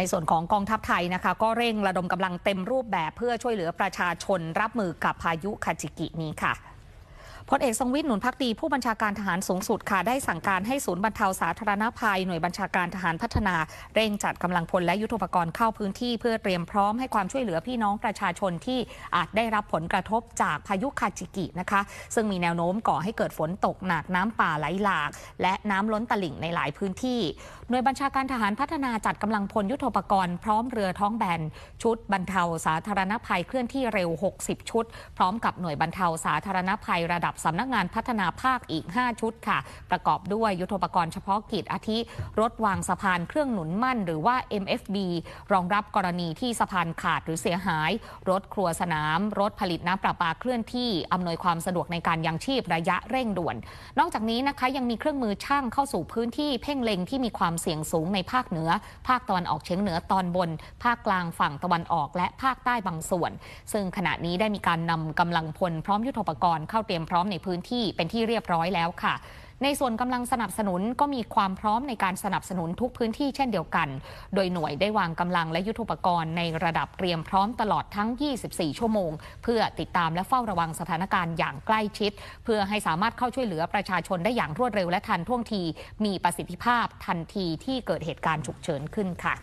ในส่วนของกองทัพไทยนะคะ ก็เร่งระดมกำลังเต็มรูปแบบเพื่อช่วยเหลือประชาชนรับมือกับพายุคาจิกินี้ค่ะ พลเอกทรงวิทย์หนุนพักดีผู้บัญชาการทหารสูงสุดค่ะได้สั่งการให้ศูนย์บรรเทาสาธารณภัยหน่วยบัญชาการทหารพัฒนา เร่งจัดกำลังพลและยุทโธปกรณ์เข้าพื้นที่เพื่อเตรียมพร้อมให้ความช่วยเหลือพี่น้องประชาชนที่อาจได้รับผลกระทบจากพายุคาจิกินะคะ ซึ่งมีแนวโน้มก่อให้เกิดฝนตกหนักน้ำป่าไหลหลาก และน้ำล้นตลิ่งในหลายพื้นที่ หน่วยบัญชาการทหารพัฒนาจัดกำลังพลยุทโธปกรณ์พร้อมเรือท้องแบนชุดบรรเทาสาธารณภัยเคลื่อนที่เร็ว 60 ชุด พร้อมกับหน่วยบรรเทาสาธารณภัยระดับสำนักงานพัฒนาภาคอีก 5 ชุดค่ะ ประกอบด้วยยุทโธปกรณ์เฉพาะกิจอาทิ รถวางสะพานเครื่องหนุนมั่น หรือว่า MFB รองรับกรณีที่สะพานขาดหรือเสียหาย รถครัวสนาม รถผลิตน้ำประปาเคลื่อนที่ อำนวยความสะดวกในการยังชีพระยะเร่งด่วน นอกจากนี้นะคะยังมีเครื่องมือช่างเข้าสู่พื้นที่เพ่งเล็งที่มีความเสี่ยงสูงในภาคเหนือ ภาคตะวันออกเฉียงเหนือตอนบน ภาคกลางฝั่งตะวันออกและภาคใต้บางส่วน ซึ่งขณะนี้ได้มีการนำกำลังพลพร้อมยุทโธปกรณ์เข้าเตรียมพร้อมในพื้นที่เป็นที่เรียบร้อยแล้วค่ะในส่วนกำลังสนับสนุนก็มีความพร้อมในการสนับสนุนทุกพื้นที่เช่นเดียวกัน โดยหน่วยได้วางกำลังและยุทธปกรณ์ในระดับเตรียมพร้อมตลอดทั้ง 24 ชั่วโมง เพื่อติดตามและเฝ้าระวังสถานการณ์อย่างใกล้ชิด เพื่อให้สามารถเข้าช่วยเหลือประชาชนได้อย่างรวดเร็วและทันท่วงที มีประสิทธิภาพทันทีที่เกิดเหตุการณ์ฉุกเฉินขึ้นค่ะ